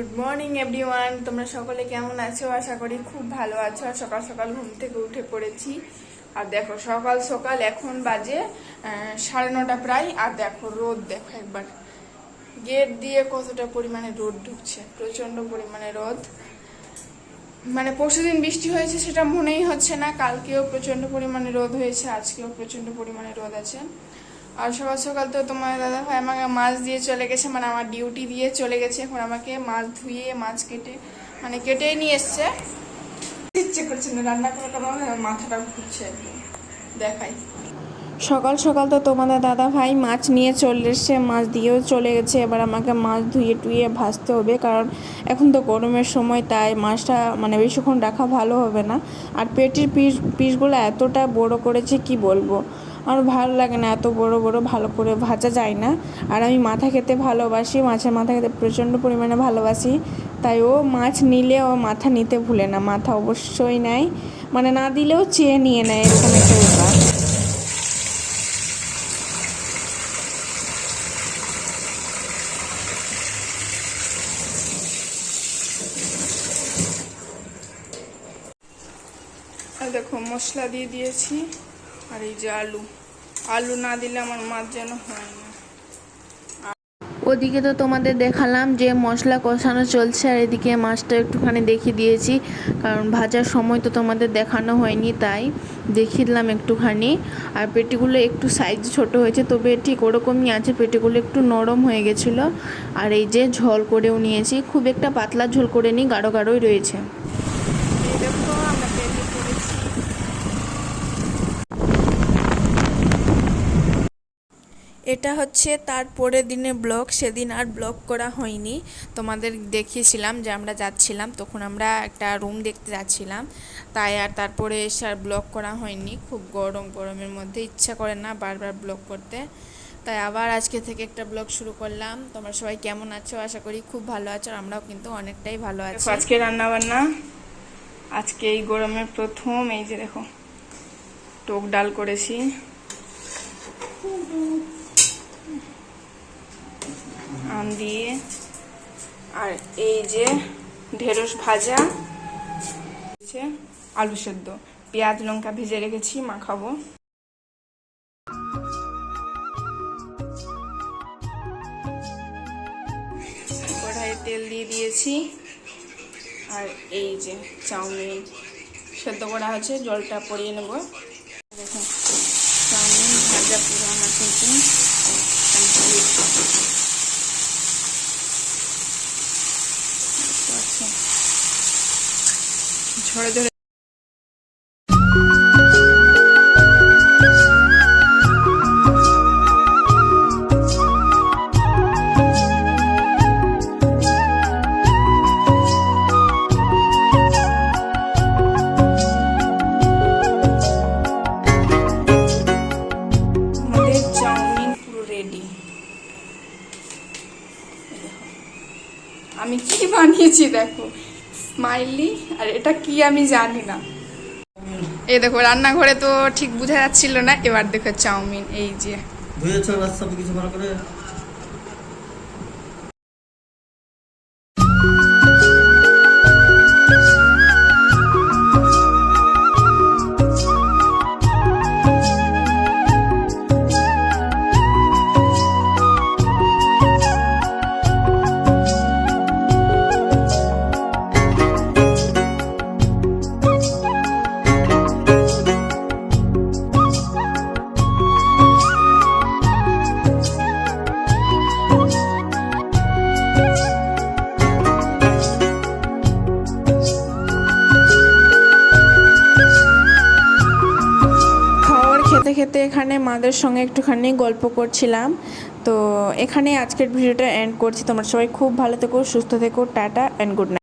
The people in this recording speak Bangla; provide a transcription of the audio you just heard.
গুড মর্নিং এভরিওয়ান তোমরা সকলে কেমন আছো? আশা করি খুব ভালো আছো। আর সকাল সকাল ঘুম থেকে উঠে পড়েছি। আর দেখো, সকাল সকাল এখন বাজে সাড়ে নটা প্রায়। আর দেখো, রোদ, দেখো একবার। গেট দিয়ে কতটা পরিমাণে রোদ ঢুকছে। প্রচণ্ড পরিমাণে রোদ। মানে পরশুদিন বৃষ্টি হয়েছে সেটা মনেই হচ্ছে না। কালকেও প্রচণ্ড পরিমাণে রোদ হয়েছে, আজকেও প্রচণ্ড পরিমাণে রোদ আছে। আর সকাল সকাল তো তোমার দাদা ভাই আমাকে মাছ দিয়ে চলে গেছে মানে আমার ডিউটি দিয়ে চলে গেছে। এখন আমাকে মাছ ধুয়ে, মাছ কেটে মানে কেটেই নিয়ে এসছে। ইচ্ছে করছে না, রান্না করাটা আমার মাথাটা ঘুরছে দেখাই। সকাল সকাল তো তোমাদের দাদা ভাই মাছ নিয়ে চলে এসছে, মাছ দিয়েও চলে গেছে। এবার আমাকে মাছ ধুয়ে টুয়ে ভাজতে হবে, কারণ এখন তো গরমের সময়, তাই মাছটা মানে বেশিক্ষণ রাখা ভালো হবে না। আর পেটির পিস, পিসগুলো এতটা বড় করেছে, কি বলব? আমার ভালো লাগে না, এত বড় বড় ভালো করে ভাজা যায় না। আর আমি মাথা খেতে ভালোবাসি, মাছের মাথা খেতে প্রচণ্ড পরিমাণে ভালোবাসি। তাই ও মাছ নিলে ও মাথা নিতে ভুলে না, মাথা অবশ্যই নেয় মানে না দিলেও চেয়ে নিয়ে নেয় এরকম একটা ব্যাপার। দেখো, মশলা দিয়ে দিয়েছি। আর এই যে আলু। আলু না দিলে আমার মাছ যেন হয় না। ওদিকে তো তোমাদের দেখালাম যে মশলা কষানো চলছে, আর এদিকে মাছটা একটুখানি দেখিয়ে দিয়েছি, কারণ ভাজার সময় তো তোমাদের দেখানো হয়নি, তাই দেখিয়ে দিলাম একটুখানি। আর পেটিগুলো একটু সাইজ ছোট হয়েছে, তবে ঠিক ওরকমই আছে, পেটিগুলো একটু নরম হয়ে গেছিল। আর এই যে ঝোল করেও নিয়েছি, খুব একটা পাতলা ঝোল করে নিই গাঢ় গাঢ়ই রয়েছে এই দেখো আমরা তেলে করেছি এটা হচ্ছে তার পরের দিনের ব্লগ, সেদিন আর ব্লগ করা হয়নি। তোমাদের দেখিয়েছিলাম যে আমরা যাচ্ছিলাম, তখন আমরা একটা রুম দেখতে যাচ্ছিলাম। তাই আর তারপরে এসে আর ব্লগ করা হয়নি। খুব গরম, গরমের মধ্যে ইচ্ছা করে না বারবার ব্লগ করতে। তাই আবার আজকে থেকে একটা ব্লগ শুরু করলাম। তোমরা সবাই কেমন আছো? আশা করি খুব ভালো আছো আমরাও কিন্তু অনেকটাই ভালো আছি। আজকে রান্না বান্না আজকে এই গরমের প্রথম, এই যে দেখো, টক ডাল করেছি। আম দিয়ে। আর এই যে ঢেঁড়স ভাজা আলু সেদ্ধ। পেঁয়াজ, লঙ্কা ভেজে রেখেছি, মাখাবো। কড়াইয়ে তেল দিয়ে দিয়েছি। আর এই যে চাউমিন। সেদ্ধ করা হচ্ছে জলটা পরিয়ে নেব। দেখুন, চাউমিন ভাজা পুরো আমার পুরো রেডি আমি কি বানিয়েছি দেখো? স্মাইলি আর এটা কি আমি জানি না। এই দেখো, রান্নাঘরে তো ঠিক বোঝা যাচ্ছিল না, এবার দেখো চাউমিন, এই যে। বুঝেছ রাস্তা কিছু ভালো করে। এখানে মাদের সঙ্গে একটুখানি গল্প করছিলাম। তো এখানে আজকের ভিডিওটা এন্ড করছি। তোমরা সবাই খুব ভালো থেকো, সুস্থ থেকো, টাটা অ্যান্ড গুড নাইট